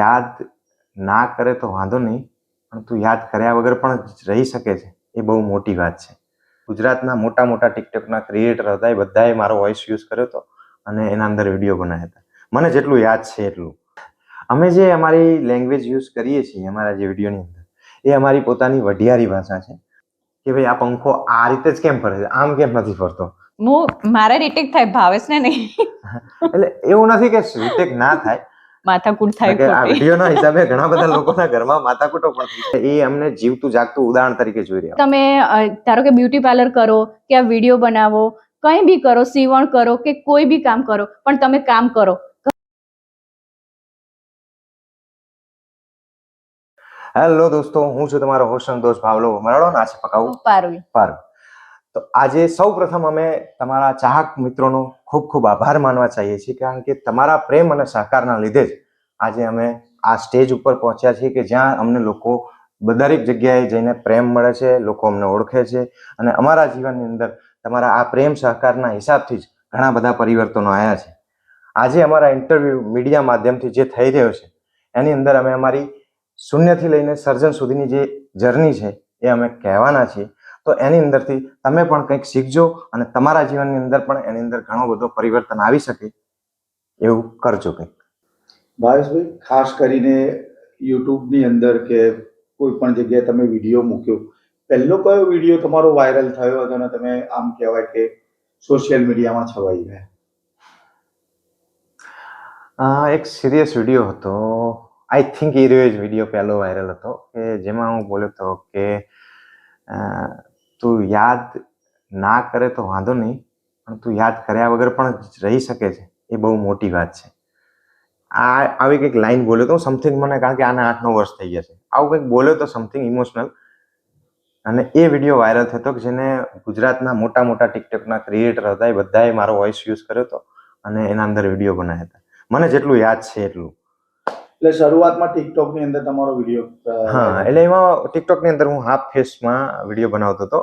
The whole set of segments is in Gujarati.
યાદ ના કરે તો વાંધો નહીં પણ તું યાદ કર્યા વગર પણ રહી શકે છે. એ બહુ મોટી વાત છે. ગુજરાતના મોટા મોટા ટિકટોકના ક્રિએટર હતા એ બધાએ મારો વોઇસ યુઝ કર્યો હતો અને એના અંદર વીડિયો બનાવ્યા હતા. મને જેટલું યાદ છે એટલું. અમે જે અમારી લેંગ્વેજ યુઝ કરીએ છીએ અમારા જે વિડીયોની અંદર એ અમારી પોતાની વઢિયારી ભાષા છે. કે ભાઈ આ પંખો આ રીતે જ કેમ ફરે છે? આમ કેમ નથી ફરતો? હું મારે રિટેક થાય ભાવેશ ને નહીં. એટલે એવું નથી કે રીટેક ના થાય માથાકૂટ થાય આ. વિડીયોના હિસાબે ઘણા બધા લોકોના ઘરમાં માથાકૂટો પણ. એ અમને જીવતું જાગતું ઉદાહરણ તરીકે જોઈ રહ્યા તમે ધારો કે બ્યુટી પાર્લર કરો કે આ વીડિયો બનાવો કંઈ બી કરો સીવણ કરો કે કોઈ બી કામ કરો પણ તમે કામ કરો. હેલો દોસ્તો હું છું તમારો હોસ્ટ સંતોષ ભાવલો. મરાડો ના? છે પકાવું? પારવી પાર તો આજે સૌ પ્રથમ અમે તમારા ચાહક મિત્રોનો ખૂબ ખૂબ આભાર માનવા ચાહીએ છીએ, કારણ કે તમારા પ્રેમ અને સહકારના લીધે જ આજે અમે આ સ્ટેજ ઉપર પહોંચ્યા છીએ કે જ્યાં અમને લોકો દરેક જગ્યાએ જઈને પ્રેમ મળે છે, લોકો અમને ઓળખે છે અને અમારા જીવનની અંદર તમારા આ પ્રેમ સહકારના હિસાબથી જ ઘણા બધા પરિવર્તનો આવ્યા છે. આજે અમારા ઇન્ટરવ્યૂ મીડિયા માધ્યમથી જે થઈ રહ્યો છે, એની અંદર અમે અમારી શૂન્યથી લઈને સર્જન સુધીની જે જર્ની છે એ અમે કહેવાના છીએ. તો એની અંદરથી તમે પણ કંઈક શીખજો અને તમારા જીવનની અંદર પણ એની અંદર ઘણો બધો પરિવર્તન આવી શકે એવું કરજો કંઈક. ભાવેશભાઈ ખાસ કરીને યુટ્યુબની અંદર કે કોઈ પણ જગ્યાએ તમે વીડિયો મૂક્યો. પહેલો કયો વીડિયો તમારો વાયરલ થયો હતો અને તમે આમ કહેવાય કે સોશિયલ મીડિયામાં છવાઈ ગયા? એક સિરિયસ વીડિયો હતો. આઈ થિંક એ રહ્યો જ વીડિયો પહેલો વાયરલ હતો કે જેમાં હું બોલ્યો હતો કે તું યાદ ના કરે તો વાંધો નહીં, પણ તું યાદ કર્યા વગર પણ રહી શકે છે. એ બહુ મોટી વાત છે. આ આવી કંઈક લાઈન બોલ્યો તો સમથિંગ મને, કારણ કે આના આઠ નવ વર્ષ થઈ ગયા છે. આવું કંઈક બોલ્યો તો સમથિંગ ઇમોશનલ અને એ વીડિયો વાયરલ થતો કે જેને ગુજરાતના મોટા મોટા ટિકટોકના ક્રિએટર હતા, એ બધાએ મારો વોઇસ યુઝ કર્યો હતો અને એના અંદર વીડિયો બનાવ્યા હતા. મને જેટલું યાદ છે એટલું. એટલે શરૂઆતમાં ટિકટોકની અંદર તમારો વીડિયો હા એટલે એમાં ટિકટોકની અંદર હું હાફ ફેસમાં વીડિયો બનાવતો હતો.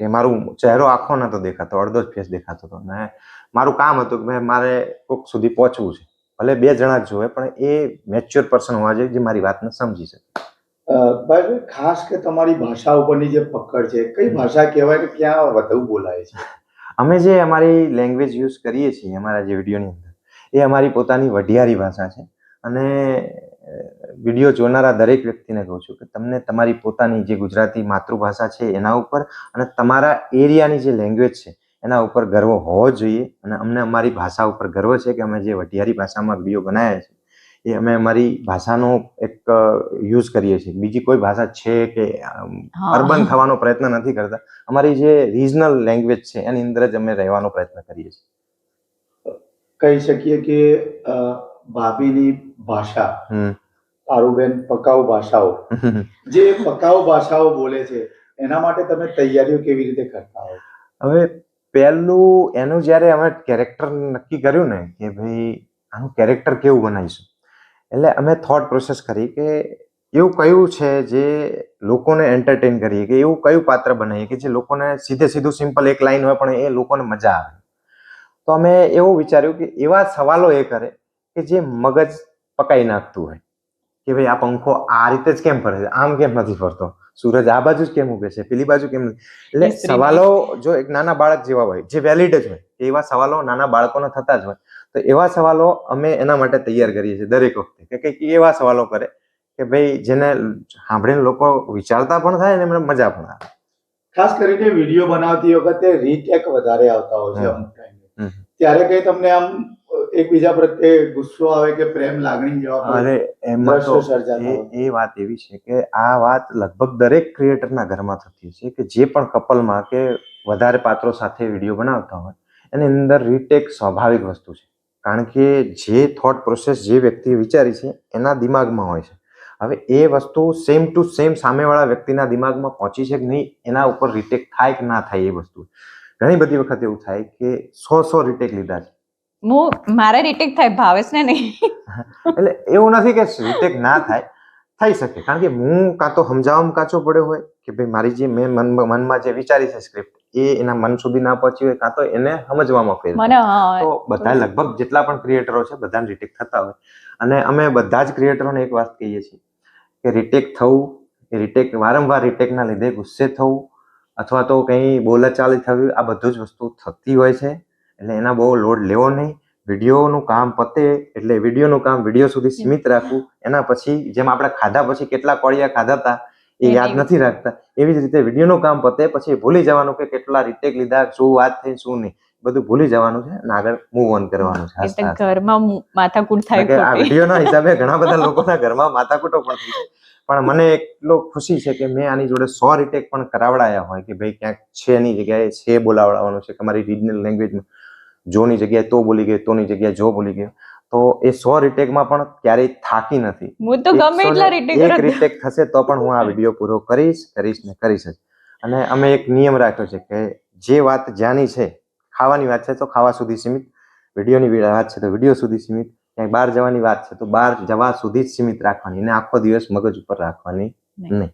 કે મારું ચહેરો આખો નતો દેખાતો અડધો જ ફેસ દેખાતો હતો. ને મારું કામ હતું કે મારે કોક સુધી પહોંચવું છે. ભલે બે જણા જ જોવે પણ એ મેચ્યોર પર્સન હોવા જોઈએ જે મારી વાતને સમજી શકે. ભાઈ ખાસ કે તમારી ભાષા ઉપરની જે પકડ છે કઈ ભાષા કહેવાય કે ક્યાં વધુ બોલાય છે? અમે જે અમારી લેંગ્વેજ યુઝ કરીએ છીએ અમારા જે વિડીયોની અંદર એ અમારી પોતાની વઢિયારી ભાષા છે. અને વીડિયો જોનારા દરેક વ્યક્તિને કહું છું કે તમને તમારી પોતાની જે ગુજરાતી માતૃભાષા છે એના ઉપર અને તમારા એરિયાની જે લેંગ્વેજ છે એના ઉપર ગર્વ હોવો જોઈએ અને અમને અમારી ભાષા ઉપર ગર્વ છે કે અમે જે વઢિયારી ભાષામાં વીડિયો બનાવ્યા છે એ અમે અમારી ભાષાનો એક યુઝ કરીએ છીએ. બીજી કોઈ ભાષા છે કે. અર્બન થવાનો પ્રયત્ન નથી કરતા. અમારી જે રિજનલ લેંગ્વેજ છે એની અંદર જ અમે રહેવાનો પ્રયત્ન કરીએ છીએ. કહી શકીએ કે ભાભીની ભાષા. પારુબેન પકાઉ ભાષાઓ. જે પકાઉ ભાષાઓ બોલે છે એના માટે તમે તૈયારીઓ કેવી રીતે કરતા હો હવે પહેલું એનું જ્યારે અમે કેરેક્ટર નક્કી કર્યું ને કે ભાઈ આનું કેરેક્ટર કેવું બનાવીશું? એટલે અમે થોટ પ્રોસેસ કરી કે એવું કયું છે જે લોકોને એન્ટરટેન કરીએ કે એવું કયું પાત્ર બનાવીએ કે જે લોકોને સીધે સીધું સિમ્પલ એક લાઈન હોય પણ એ લોકોને મજા આવે. તો અમે એવું વિચાર્યું કે એવા સવાલો એ કરે કે જે મગજ પકાઈ નાખતું હોય કે ભાઈ આ પંખો આ રીતે જ કેમ ફરે છે? આમ કેમ નથી ફરતો? સૂરજ આ બાજુ જ કેમ ઉગે છે? પેલી બાજુ કેમ નથી? એટલે સવાલો જો એક નાના બાળક જેવા હોય જે વેલિડ જ હોય એવા સવાલો નાના બાળકોના થતા જ હોય તો એવા સવાલો અમે એના માટે તૈયાર કરીએ છીએ દરેક વખતે. કે કંઈક એવા સવાલો કરે કે ભાઈ જેને સાંભળીને લોકો વિચારતા પણ થાય અને એમને મજા પણ આવે. ખાસ કરીને વીડિયો બનાવતી વખતે રીટેક વધારે આવતા હોય છે. ત્યારે કઈ તમને આમ એકબીજા પ્રત્યે ગુસ્સો આવે કે પ્રેમ લાગણી જેવા અરે એમાં તો. એ એ વાત એવી છે કે આ વાત લગભગ દરેક ક્રિએટરના ઘરમાં થતી છે કે જે પણ કપલમાં કે વધારે પાત્રો સાથે વીડિયો બનાવતા હોય એની અંદર રીટેક સ્વાભાવિક વસ્તુ છે. કારણ કે જે થોટ પ્રોસેસ જે વ્યક્તિએ વિચારી છે એના દિમાગમાં હોય છે. હવે એ વસ્તુ સેમ ટુ સેમ સામેવાળા વ્યક્તિના દિમાગમાં પહોંચી છે કે નહીં એના ઉપર રીટેક થાય કે ના થાય એ વસ્તુ. ઘણી બધી વખત એવું થાય કે સો સો રીટેક લીધા છે. હું મારે રિટેક થાય ભાવેશ ને નહીં. એટલે એવું નથી કે રિટેક ના થાય થઈ શકે. કારણ કે હું કાં તો સમજાવવામાં કાચો પડ્યો હોય કે ભાઈ મારી જે મેં મન મનમાં જે વિચારી છે સ્ક્રિપ્ટ એ એના મન સુધી ના પહોંચી હોય કાં તો એને સમજવામાં ફેર તો બધા લગભગ જેટલા પણ ક્રિએટરો છે બધાને રિટેક થતા હોય. અને અમે બધા જ ક્રિએટરોને એક વાત કહીએ છીએ કે રિટેક થવું એ રિટેક વારંવાર રિટેકના લીધે ગુસ્સે થવું અથવા તો કંઈ બોલાચાલી થવી આ બધું જ વસ્તુ થતી હોય છે. એટલે એના બહુ લોડ લેવો નહીં. વિડીયોનું કામ પતે એટલે વિડીયોનું કામ વીડિયો સુધી સીમિત રાખવું. એના પછી જેમ આપણે ખાધા પછી કેટલા કોળિયા ખાધા હતા એ યાદ નથી રાખતા. એવી જ રીતે વિડીયોનું કામ પતે પછી ભૂલી જવાનું કે કેટલા રિટેક લીધા શું વાત થઈ શું નહીં. બધું ભૂલી જવાનું છે અને આગળ મૂવ ઓન કરવાનું છે. એટલે. ઘરમાં માથાકૂટ થાય કે આ વિડીયોના હિસાબે ઘણા બધા લોકોના ઘરમાં માથાકૂટો પણ થઈ પણ મને એટલો ખુશી છે કે મેં આની જોડે સો રિટેક પણ કરાવડાયા હોય કે ભાઈ ક્યાંક છે ની જગ્યાએ છે બોલાવડાવવાનું છે કે મારી રિજનલ લેંગ્વેજમાં જોની જગ્યાએ તો બોલી ગયો તોની જગ્યાએ જો બોલી ગયો. તો એ સો રિટેકમાં પણ ક્યારેય થાકી નથી. હું તો ગમે એટલા રીટેક એક રિટેક થશે તો પણ હું આ વીડિયો પૂરો કરીશ કરીશ ને કરીશ જ. અને અમે એક નિયમ રાખ્યો છે કે જે વાત જ્યાંની છે ખાવાની વાત છે તો ખાવા સુધી સીમિત. વિડીયોની વાત છે તો વીડિયો સુધી સીમિત. ક્યાંય બહાર જવાની વાત છે તો બહાર જવા સુધી જ સીમિત રાખવાની અને આખો દિવસ મગજ ઉપર રાખવાની નહીં.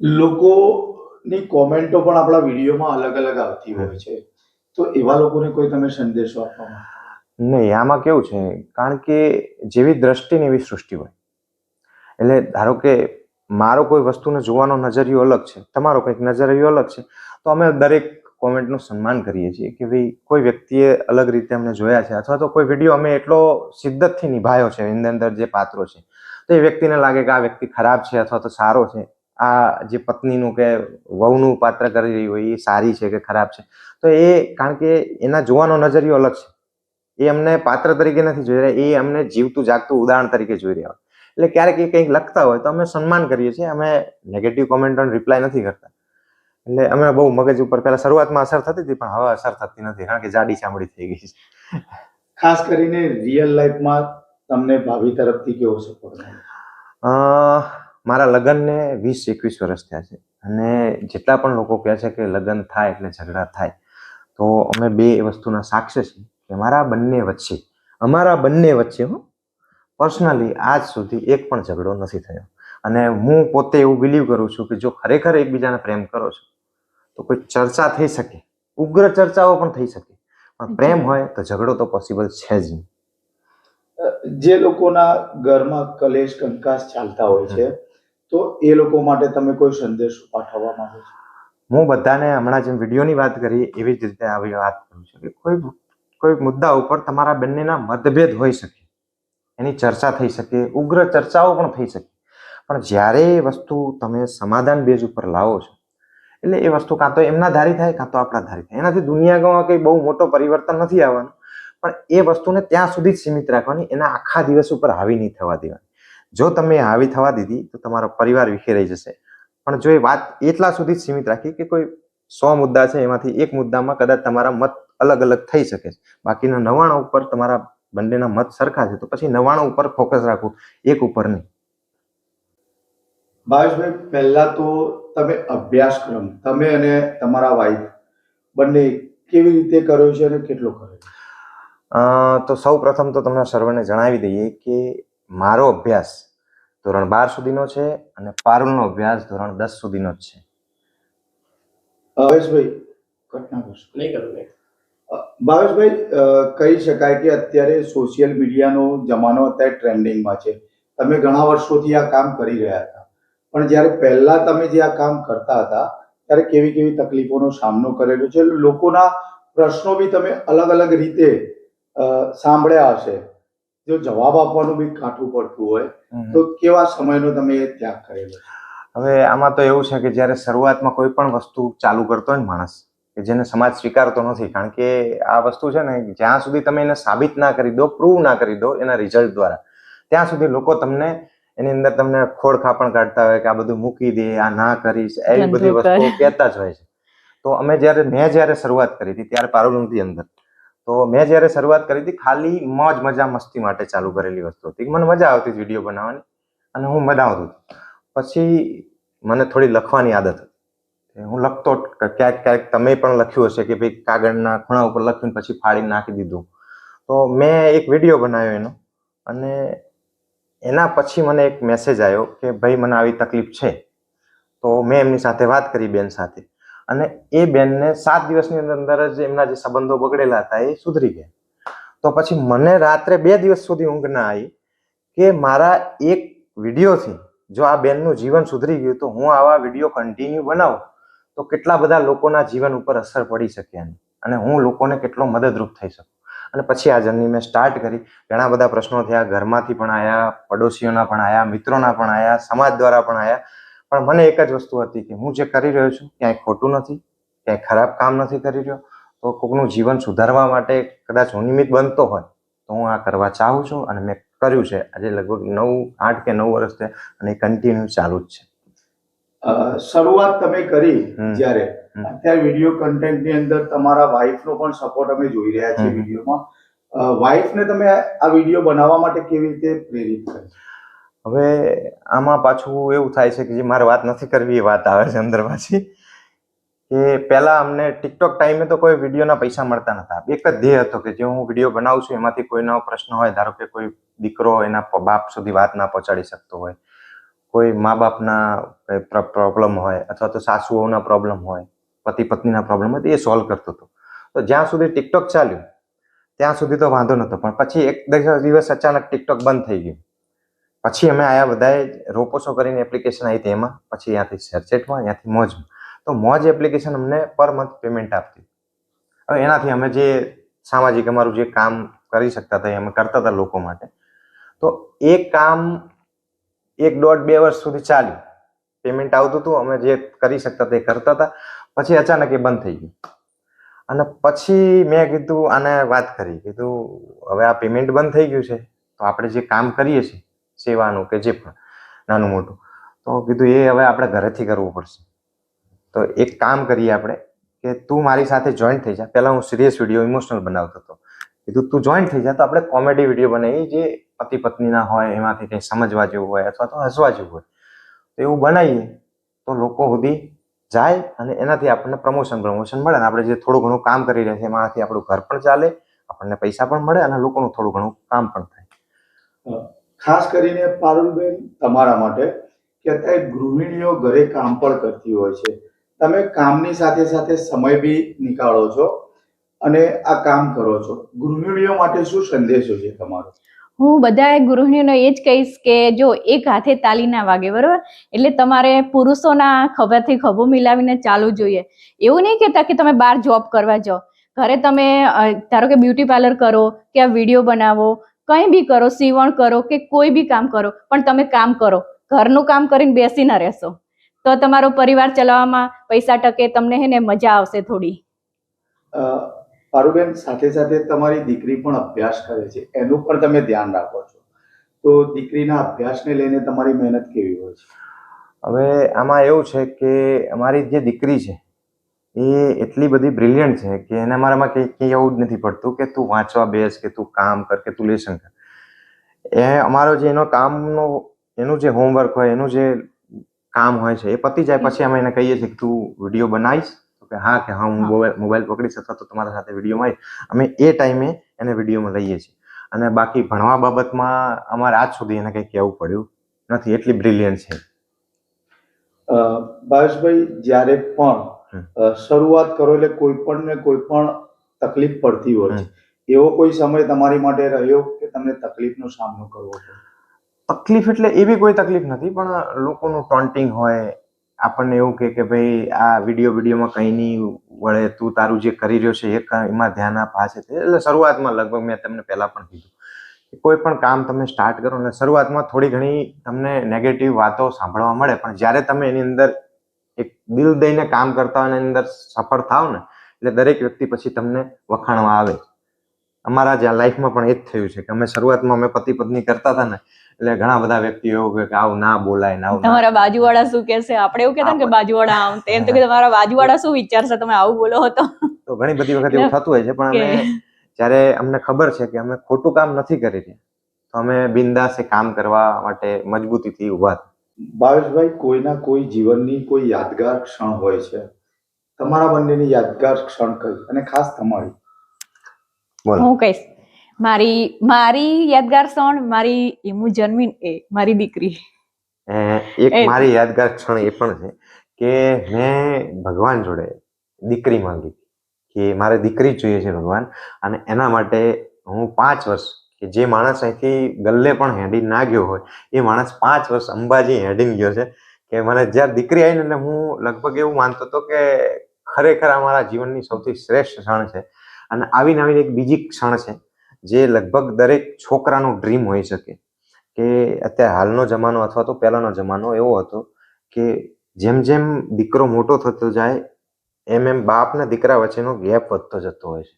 લોકોની કોમેન્ટો પણ આપણા વિડીયોમાં અલગ અલગ આવતી હોય છે. તો એવા લોકોને કોઈ તમે સંદેશો આપવા નહીં, આમાં કેવું છે? કારણ કે જેવી દ્રષ્ટિને એવી સૃષ્ટિ હોય. એટલે ધારો કે મારો કોઈ વસ્તુને જોવાનો નજરિયો અલગ છે, તમારો કંઈક નજરિયો અલગ છે, તો અમે દરેક કોમેન્ટનું સન્માન કરીએ છીએ કે ભાઈ, કોઈ વ્યક્તિએ અલગ રીતે અમને જોયા છે અથવા તો કોઈ વીડિયો અમે એટલો શિદ્દતથી નિભાયો છે, એની અંદર જે પાત્રો છે. તો એ વ્યક્તિને લાગે કે આ વ્યક્તિ ખરાબ છે અથવા તો સારો છે. આ જે પત્નીનું કે વહુનું પાત્ર કરી રહી હોય એ સારી છે કે ખરાબ છે? તો એ કારણ કે એના જોવાનો નજરિયો અલગ છે. એ અમને પાત્ર તરીકે નથી જોઈ રહ્યા એ અમને જીવતું જાગતું ઉદાહરણ તરીકે જોઈ રહ્યા હોય. એટલે ક્યારેક એ કંઈક લખતા હોય તો અમે સન્માન કરીએ છીએ અમે નેગેટિવ કોમેન્ટ રિપ્લાય નથી કરતા. એટલે અમે બહુ મગજ ઉપર પહેલા શરૂઆતમાં અસર થતી હતી પણ હવે અસર થતી નથી કારણ કે જાડી ચામડી થઈ ગઈ છે. ખાસ કરીને રિયલ લાઈફમાં તમને ભાભી તરફથી કેવો સપોર્ટ અ, મારા લગ્નને વીસ એકવીસ વર્ષ થયા છે. અને જેટલા પણ લોકો કહે છે કે લગ્ન થાય એટલે ઝઘડા થાય તો અમે બે વસ્તુના સાક્ષ્ય છીએ કે મારા બંને વચ્ચે અમારા બંને વચ્ચે હો પર્સનલી આજ સુધી એક પણ ઝઘડો નથી થયો. અને હું પોતે એવું બિલીવ કરું છું કે જો ખરેખર એકબીજાને પ્રેમ કરો છો તો કોઈ ચર્ચા થઈ શકે ઉગ્ર ચર્ચાઓ પણ થઈ શકે. પણ પ્રેમ હોય તો ઝઘડો તો પોસિબલ છે જ નહીં. જે લોકોના ઘરમાં કલેશ કંકાસ ચાલતા હોય છે તો એ લોકો માટે તમે કોઈ સંદેશ પાઠવવા માંગો છો? હું બધાને હમણાં જેમ વિડીયોની વાત કરી, એવી જ રીતે આવી વાત કરું છું કે કોઈ કોઈ મુદ્દા ઉપર તમારા બંનેના મતભેદ હોઈ શકે. એની ચર્ચા થઈ શકે, ઉગ્ર ચર્ચાઓ પણ થઈ શકે. પણ જ્યારે એ વસ્તુ તમે સમાધાન બેઝ ઉપર લાવો છો, એટલે એ વસ્તુ કાં તો એમના ધારી થાય, કાં તો આપણા ધારી થાય. એનાથી દુનિયામાં કંઈ બહુ મોટો પરિવર્તન નથી આવવાનું, પણ એ વસ્તુને ત્યાં સુધી જ સીમિત રાખવાની, એના આખા દિવસ ઉપર હાવી નહીં થવા દેવાની. જો તમે હાવી થવા દીધી તો તમારો પરિવાર વિખેરાઈ જશે. પણ જો એ વાત એટલા સુધી સીમિત રાખી કે કોઈ સો મુદ્દા છે એમાંથી એક મુદ્દામાં કદાચ તમારા મત અલગ અલગ થઈ શકે છે. બાકીના નવાણા ઉપર તમારા બંનેના મત સરખા છે તો પછી નવાણા ઉપર ફોકસ રાખવું એક ઉપર નહીં. ભાવેશભાઈ પહેલા તો તમે અભ્યાસક્રમ તમે અને તમારા વાઈફ બંને કેવી રીતે કર્યો છે અને કેટલો કર્યો છે? તો સૌ પ્રથમ તો તમને સર્વને જણાવી દઈએ કે મારો અભ્યાસ ધોરણ બાર સુધીનો છે અને પારુલનો અભ્યાસ ધોરણ દસ સુધીનો જ છે. ભાવેશભાઈ ઘટના કરશો. નહીં કરું ભાવેશભાઈ કહી શકાય કે અત્યારે સોશિયલ મીડિયાનો જમાનો અત્યારે ટ્રેન્ડિંગમાં છે. તમે ઘણા વર્ષોથી આ કામ કરી રહ્યા હતા. પણ જ્યારે પહેલા તમે જે આ કામ કરતા હતા ત્યારે કેવી કેવી તકલીફોનો સામનો કરેલો છે? લોકોના પ્રશ્નો બી તમે અલગ અલગ રીતે અ, સાંભળ્યા હશે. જો જવાબ આપવાનું બી કાઠું પડતું હોય તો કેવા સમયનો તમે ત્યાગ કરેલો? હવે આમાં તો એવું છે કે જ્યારે શરૂઆતમાં કોઈ પણ વસ્તુ ચાલુ કરતો હોય ને માણસ કે જેને સમાજ સ્વીકારતો નથી કારણ કે આ વસ્તુ છે ને જ્યાં સુધી તમે એને સાબિત ના કરી દો પ્રૂવ ના કરી દો એના રિઝલ્ટ દ્વારા ત્યાં સુધી લોકો તમને એની અંદર તમને ખોડ ખાપણ કાઢતા હોય કે આ બધું મૂકી દે આ ના કરીશ એવી બધી વસ્તુ કર. કહેતા જ હોય છે. તો અમે જ્યારે મેં જ્યારે શરૂઆત કરી હતી ત્યારે પારુલ નથી અંદર તો મેં જ્યારે શરૂઆત કરી હતી, ખાલી મોજ મજા મસ્તી માટે ચાલુ કરેલી વસ્તુ હતી. મને મજા આવતી વીડિયો બનાવવાની અને હું બનાવતો પછી મને થોડી લખવાની આદત હતી. હું લખતો ક્યાંક ક્યાંક તમે પણ લખ્યું હશે કે ભાઈ કાગળના ખૂણા ઉપર લખ્યું પછી ફાડીને નાખી દીધું. તો મેં એક વીડિયો બનાવ્યો એનો અને એના પછી મને એક મેસેજ આવ્યો કે ભાઈ મને આવી તકલીફ છે. તો મેં એમની સાથે વાત કરી બેન સાથે. અને એ બેનને સાત દિવસની અંદર અંદર જ એમના જે સંબંધો બગડેલા હતા એ સુધરી ગયા. તો પછી મને રાત્રે બે દિવસ સુધી ઊંઘ ના આવી કે મારા એક વિડીયોથી જો આ બેનનું જીવન સુધરી ગયું તો હું આવા વીડિયો કન્ટિન્યુ બનાવું તો કેટલા બધા લોકોના જીવન ઉપર અસર પડી શકે એની અને હું લોકોને કેટલો મદદરૂપ થઈ શકું. અને પછી આ જર્ની મેં સ્ટાર્ટ કરી. ઘણા બધા પ્રશ્નો થયા. ઘરમાંથી પણ આવ્યા પડોશીઓના પણ આવ્યા મિત્રોના પણ આવ્યા સમાજ દ્વારા પણ આવ્યા પણ મને એક જ વસ્તુ હતી કે હું જે કરી રહ્યો છું ક્યાંય ખોટું નથી ક્યાંય ખરાબ કામ નથી કરી રહ્યો તો કોકનું જીવન સુધારવા માટે કદાચ હું નિમિત્ત બનતો હોય તો હું આ કરવા ચાહું છું અને મેં કર્યું છે. આજે લગભગ નવ આઠ કે નવ વર્ષ છે અને કન્ટિન્યુ ચાલુ જ છે. શરૂઆત તમે કરી જ્યારે અત્યારે વીડિયો કન્ટેન્ટની અંદર તમારા વાઇફનો પણ સપોર્ટ અમે જોઈ રહ્યા છીએ. વિડીયોમાં વાઇફને તમે આ વીડિયો બનાવવા માટે કેવી રીતે પ્રેરિત કરી હવે આમાં પાછું એવું થાય છે કે જે મારે વાત નથી કરવી એ વાત આવે છે અંદર પાછી, કે પહેલાં અમને ટિકટોક ટાઈમે તો કોઈ વિડીયોના પૈસા મળતા નતા. એક જ ધ્યેય હતો કે જે હું વીડિયો બનાવું છું, એમાંથી કોઈનો પ્રશ્ન હોય, ધારો કે કોઈ દીકરો એના બાપ સુધી વાત ના પહોંચાડી શકતો હોય, કોઈ મા બાપના પ્રોબ્લેમ હોય, અથવા તો સાસુઓના પ્રોબ્લેમ હોય પતિ પત્નીના પ્રોબ્લેમ હોય એ સોલ્વ કરતો હતો. તો જ્યાં સુધી ટિકટોક ચાલ્યું, ત્યાં સુધી તો વાંધો નહોતો પણ પછી એક દિવસ અચાનક ટિકટોક બંધ થઈ ગયું. પછી અમે આયા બધાએ રોપોસો કરીને એપ્લિકેશન આવી હતી એમાં. પછી ત્યાંથી સર્ચેટમાં ત્યાંથી મોજમાં. તો મોજ એપ્લિકેશન અમને પર મંથ પેમેન્ટ આપતી. હવે એનાથી અમે જે સામાજિક અમારું જે કામ કરી શકતા હતા એ અમે કરતા હતા લોકો માટે. તો એ કામ એક દોઢ બે વર્ષ સુધી ચાલ્યું. પેમેન્ટ આવતું હતું, અમે જે કરી શકતા એ કરતા હતા. પછી અચાનક એ બંધ થઈ ગયું. અને પછી મેં કીધું, આને વાત કરી. કીધું, હવે આ પેમેન્ટ બંધ થઈ ગયું છે. તો આપણે જે કામ કરીએ છીએ સેવાનું કે જે પણ, નાનું મોટું. તો કીધું, એ હવે આપણે ઘરેથી કરવું પડશે. તો એક કામ કરીએ આપણે કે તું મારી સાથે જોઈન્ટ થઈ જા. પહેલાં હું સિરિયસ વીડિયો ઇમોશનલ બનાવતો હતો. કીધું, તું જોઈન્ટ થઈ જા તો આપણે કોમેડી વીડિયો બનાવીએ. જે પતિ પત્નીના હોય, એમાંથી કંઈ સમજવા જેવું હોય અથવા તો હસવા જેવું હોય. તો એવું બનાવીએ તો લોકો સુધી જાય અને એનાથી આપણને પ્રમોશન પ્રમોશન મળે અને આપણે જે થોડું ઘણું કામ કરી રહ્યા છે એમાંથી આપણું ઘર પણ ચાલે, આપણને પૈસા પણ મળે અને લોકોનું થોડું ઘણું કામ પણ થાય. ખાસ કરીને પારુલબેન તમારા માટે કે અત્યારે ગૃહિણીઓ ઘરે કામ પણ કરતી હોય છે. તમે કામની સાથે સાથે સમય બી નીકાળો છો અને આ કામ કરો છો. ગૃહિણીઓ માટે શું સંદેશો છે તમારો? હું બધા ગૃહિણીઓને એ જ કહીશ કે જો એક હાથે તાલી ના વાગે, બરોબર? એટલે તમારે પુરુષોના ખભેથી ખભો મિલાવીને ચાલવું જોઈએ. એવું નહીં કહેતા કે તમે બહાર જોબ કરવા જાઓ. ઘરે તમે ધારો કે બ્યુટી પાર્લર કરો કે આ વીડિયો બનાવો કંઈ બી કરો સીવણ કરો કે કોઈ બી કામ કરો પણ તમે કામ કરો. ઘરનું કામ કરીને બેસી ના રહેશો. તો તમારો પરિવાર ચલાવવામાં પૈસા ટકે તમને હે ને મજા આવશે થોડી. પારુબેન સાથે સાથે તમારી દીકરી પણ અભ્યાસ કરે છે એનું પણ તમે ધ્યાન રાખો છો. તો દીકરીના અભ્યાસને લઈને તમારી મહેનત કેવી હોય છે? હવે આમાં એવું છે કે અમારી જે દીકરી છે એ એટલી બધી બ્રિલિયન્ટ છે કે એને અમારામાં કંઈ કંઈ એવું જ નથી પડતું કે તું વાંચવા બેસ કે તું કામ કર કે તું લેસન કર. એ અમારો જે એનો કામનો એનું જે હોમવર્ક હોય એનું જે કામ હોય છે એ પતી જાય. પછી અમે એને કહીએ છીએ કે તું વીડિયો બનાવીશ. તો કે હા કે હા હું મોબાઈલ પકડીશ અથવા તો તમારા સાથે વિડીયોમાં આવીશ. અમે એ ટાઈમે એને વિડીયોમાં લઈએ છીએ. અને બાકી ભણવા બાબતમાં અમારે આજ સુધી એને કંઈ કહેવું પડ્યું નથી. એટલી બ્રિલિયન્ટ છે. ભાવેશભાઈ જ્યારે પણ શરૂઆત કરો એટલે કોઈ પણ ને કોઈ પણ તકલીફ પડતી હોય છે. એવો કોઈ સમય તમારી માટે રહ્યો કે તમને તકલીફનો સામનો કરવો તકલીફ એટલે એવી કોઈ તકલીફ નથી પણ લોકોનું ટોન્ટિંગ હોય આપણને એવું કે ભાઈ આ વીડિયો વિડીયોમાં કંઈ નહીં વળે તું તારું જે કરી રહ્યો છે એ એમાં ધ્યાન આપ આ છે એટલે શરૂઆતમાં લગભગ મેં તમને પહેલાં પણ કીધું કોઈ પણ કામ તમે સ્ટાર્ટ કરો ને શરૂઆતમાં થોડી ઘણી તમને નેગેટિવ વાતો સાંભળવા મળે પણ જ્યારે તમે એની અંદર એક દિલ દઈને કામ કરતા હોય એની અંદર સફળ થાવ ને એટલે દરેક વ્યક્તિ પછી તમને વખાણવા આવે અમારા જ્યાં લાઈફમાં પણ એ જ થયું છે કે અમે શરૂઆતમાં અમે પતિ પત્ની કરતા હતા ને એટલે ઘણા બધા વ્યક્તિઓ કે આવું ના બોલાય ના તમારા બાજુવાળા શું કહેશે? આપણે એવું કહેતા કે બાજુવાળા આમ તેમ તો કે તમારા બાજુવાળા શું વિચારશે? તમે આવું બોલો હતો તો ઘણી બધી વખત એવું થતું હોય છે પણ અમે જ્યારે અમને ખબર છે કે અમે ખોટું કામ નથી કરી રહ્યા તો અમે બિંદાસે કામ કરવા માટે મજબૂતીથી ઊભા થયા. ભાવેશભાઈ કોઈના કોઈ જીવનની કોઈ યાદગાર ક્ષણ હોય છે? તમારા બંનેની યાદગાર ક્ષણ કઈ? અને ખાસ તમારી. હું કહીશ. મારી મારી યાદગાર ક્ષણ મારી હું જન્મી એ મારી દીકરી. એ એક મારી યાદગાર ક્ષણ એ પણ છે કે મેં ભગવાન જોડે દીકરી માંગી કે મારે દીકરી જોઈએ છે ભગવાન અને એના માટે હું પાંચ વર્ષ કે જે માણસ અહીંથી ગલ્લે પણ હેડી ના ગયો હોય, એ માણસ પાંચ વર્ષ અંબાજી હેડીને ગયો છે કે મને જ્યારે દીકરી આવીને એટલે હું લગભગ એવું માનતો હતો કે ખરેખર આ મારા જીવનની સૌથી શ્રેષ્ઠ ક્ષણ છે. અને આવીને આવીને એક બીજી ક્ષણ છે જે લગભગ દરેક છોકરાનું ડ્રીમ હોઈ શકે. કે અત્યારે હાલનો જમાનો અથવા તો પહેલાનો જમાનો એવો હતો કે જેમ જેમ દીકરો મોટો થતો જાય, એમ એમ બાપ ને દીકરા વચ્ચેનો ગેપ વધતો જતો હોય છે.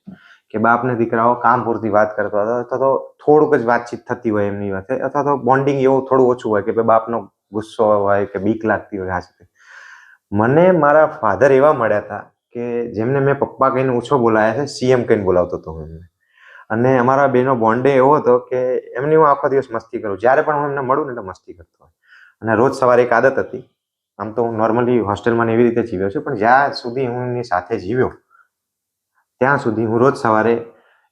કે બાપ ને દીકરાઓ કામ પૂરતી વાત કરતા હતા, અથવા તો થોડુંક જ વાતચીત થતી હોય એમની વાતે અથવા તો બોન્ડિંગ એવું થોડું ઓછું હોય કે ભાઈ બાપનો ગુસ્સો હોય કે બીક લાગતી હોય આ સાથે. મને મારા ફાધર એવા મળ્યા હતા કે જેમને મેં પપ્પા કહીને ઓછો બોલાયા છે સીએમ કહીને બોલાવતો હતો એમને. અને અમારા બેનો બોન્ડે એવો હતો કે એમની હું આખો દિવસ મસ્તી કરું, જ્યારે પણ હું એમને મળું ને એટલે મસ્તી કરતો હોય. અને રોજ સવારે એક આદત હતી, આમ તો હું નોર્મલી હોસ્ટેલમાં એવી રીતે જીવ્યો છું, પણ જ્યાં સુધી હું એમની સાથે જીવ્યો ત્યાં સુધી હું રોજ સવારે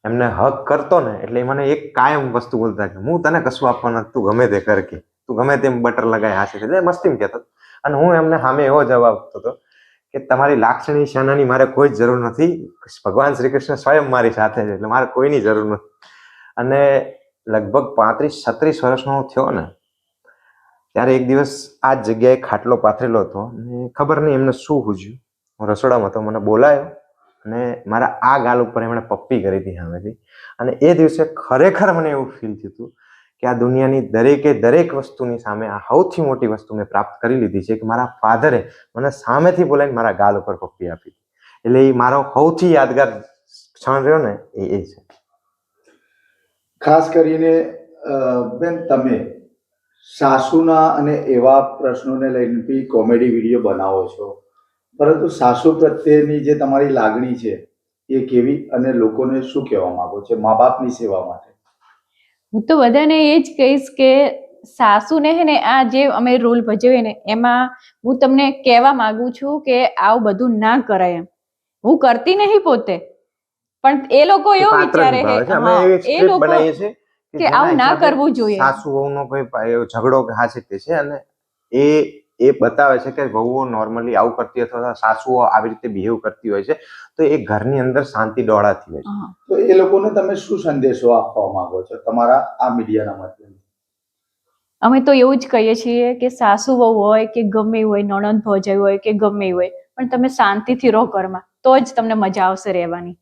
એમને હક કરતો ને એટલે એ મને એક કાયમ વસ્તુ બોલતા કે હું તને કશું આપવાના તું ગમે તે કર કે. તું ગમે તેમ બટર લગાય હાથે એટલે મસ્તીમ કહેતો અને હું એમને સામે એવો જવાબ આપતો હતો કે, તમારી લાક્ષણી શાનાની મારે કોઈ જ જરૂર નથી. ભગવાન શ્રી કૃષ્ણ સ્વયં મારી સાથે છે, એટલે મારે કોઈની જરૂર નથી. અને લગભગ પાંત્રીસ, છત્રીસ વર્ષનો હું થયો ને, ત્યારે એક દિવસ આ જ જગ્યાએ ખાટલો પાથરેલો હતો અને ખબર નહીં એમને શું હુજ્યું. હું રસોડામાં હતો, મને બોલાયો. અને મારા આ ગાલ ઉપર એમણે પપ્પી કરી હતી સામેથી. અને એ દિવસે ખરેખર મને એવું ફીલ થયું હતું કે આ દુનિયાની દરેકે દરેક વસ્તુની સામે આ સૌથી મોટી વસ્તુ મેં પ્રાપ્ત કરી લીધી છે કે મારા ફાધરે મને સામેથી બોલાવીને મારા ગાલ ઉપર પપ્પી આપી એટલે એ મારો સૌથી યાદગાર ક્ષણ રહ્યો ને એ એ છે. ખાસ કરીને બેન તમે સાસુના અને એવા પ્રશ્નોને લઈને બી કોમેડી વીડિયો બનાવો છો. પરંતુ સાસુ પ્રત્યેની જે તમારી લાગણી છે એ કેવી અને લોકોને શું કહેવા માંગો છો? મા બાપની સેવા માટે. હું તો બધાને એ જ કહીશ કે સાસુને હે ને આ જે અમે રોલ ભજવીએ ને એમાં હું તમને કહેવા માંગુ છું કે આવું બધું ના કરાય એમ. હું કરતી નહીં પોતે પણ એ લોકો એવું વિચારે છે. એ લોકો કે આવું ના કરવું જોઈએ. સાસુ વહુનો કોઈ ઝઘડો કે હા છે છે અને એ એ બતાવે છે કે વહુઓ નોર્મલી આવું કરતી અથવા સાસુઓ આવી રીતે બિહેવ કરતી હોય છે તો એ ઘરની અંદર શાંતિ દોડાતી હોય છે. તો એ લોકોને તમે શું સંદેશો આપવા માંગો છો તમારા આ મીડિયાના માધ્યમથી? અમે તો એવું જ કહીએ છીએ કે સાસુ વહુ હોય કે ગમે એ હોય નણંદ ભોજાઈ હોય કે ગમે એ હોય પણ તમે શાંતિથી રહો ઘરમાં તો જ તમને મજા આવશે રહેવાની.